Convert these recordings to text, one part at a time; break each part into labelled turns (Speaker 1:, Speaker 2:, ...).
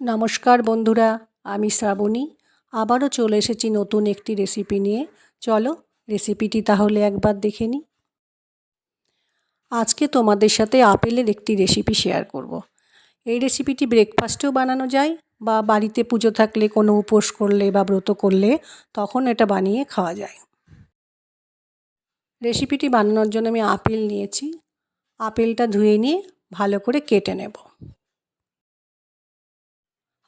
Speaker 1: নমস্কার বন্ধুরা, আমি শ্রাবণী। আবারও চলে এসেছি নতুন একটি রেসিপি নিয়ে। চলো রেসিপিটি তাহলে একবার দেখে নিই। আজকে তোমাদের সাথে আপেলের একটি রেসিপি শেয়ার করব। এই রেসিপিটি ব্রেকফাস্টেও বানানো যায় বা বাড়িতে পুজো থাকলে, কোনো উপোস করলে বা ব্রত করলে তখন এটা বানিয়ে খাওয়া যায়। রেসিপিটি বানানোর জন্য আমি আপেল নিয়েছি। আপেলটা ধুয়ে নিয়ে ভালো করে কেটে নেব।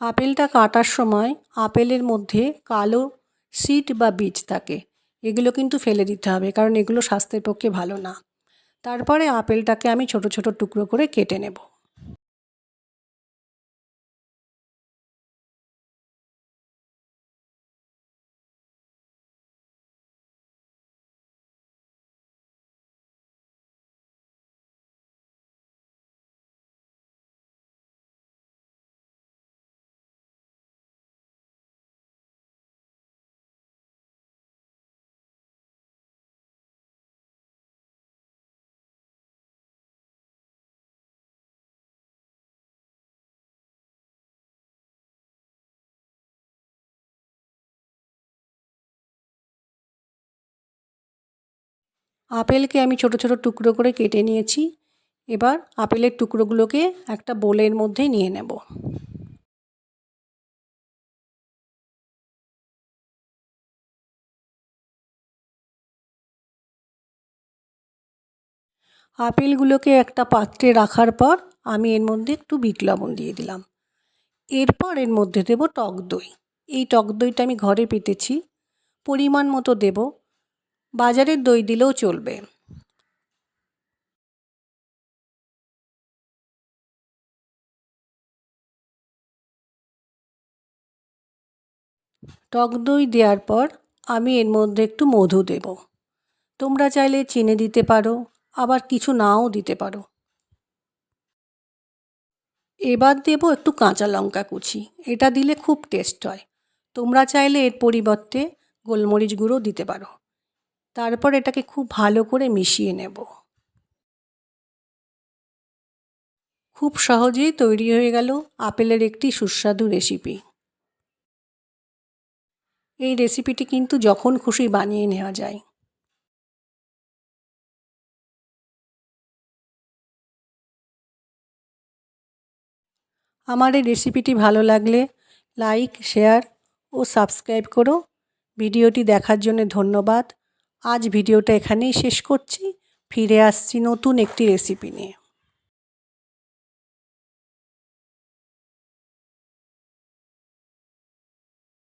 Speaker 1: আপেলটা কাটার সময় আপেলের মধ্যে কালো সিড বা বীজ থাকে। এগুলো কিন্তু ফেলে দিতে হবে, কারণ এগুলো স্বাস্থ্যের পক্ষে ভালো না। তারপরে আপেলটাকে আমি ছোট ছোট টুকরো করে কেটে নেব। আপেলকে আমি ছোট ছোট টুকরো করে কেটে নিয়েছি। এবার আপেলের টুকরোগুলোকে একটা বোলের মধ্যে নিয়ে নেব। আপেলগুলোকে একটা পাত্রে রাখার পর আমি এর মধ্যে একটু বিট লবণ দিয়ে দিলাম। এরপর এর মধ্যে দেব টক দই। এই টক দইটা আমি ঘরে পেতেছি। পরিমাণ মতো দেব। বাজারের দই দিলেও চলবে। টক দই দেওয়ার পর আমি এর মধ্যে একটু মধু দেব। তোমরা চাইলে চিনি দিতে পারো, আবার কিছু নাও দিতে পারো। এবার দেব একটু কাঁচা লঙ্কা কুচি, এটা দিলে খুব টেস্ট হয়। তোমরা চাইলে এর পরিবর্তে গোলমরিচ গুঁড়ো দিতে পারো। তারপর এটাকে খুব ভালো করে মিশিয়ে নেব। খুব সহজেই তৈরি হয়ে গেল আপেলের একটি সুস্বাদু রেসিপি এই রেসিপিটি কিন্তু যখন খুশি বানিয়ে নেওয়া যায়। আমার এই রেসিপিটি ভালো লাগলে লাইক শেয়ার ও সাবস্ক্রাইব করো। ভিডিওটি দেখার জন্য ধন্যবাদ। আজ ভিডিওটা এখানেই শেষ করছি। ফিরে আসছি নতুন একটি রেসিপি নিয়ে।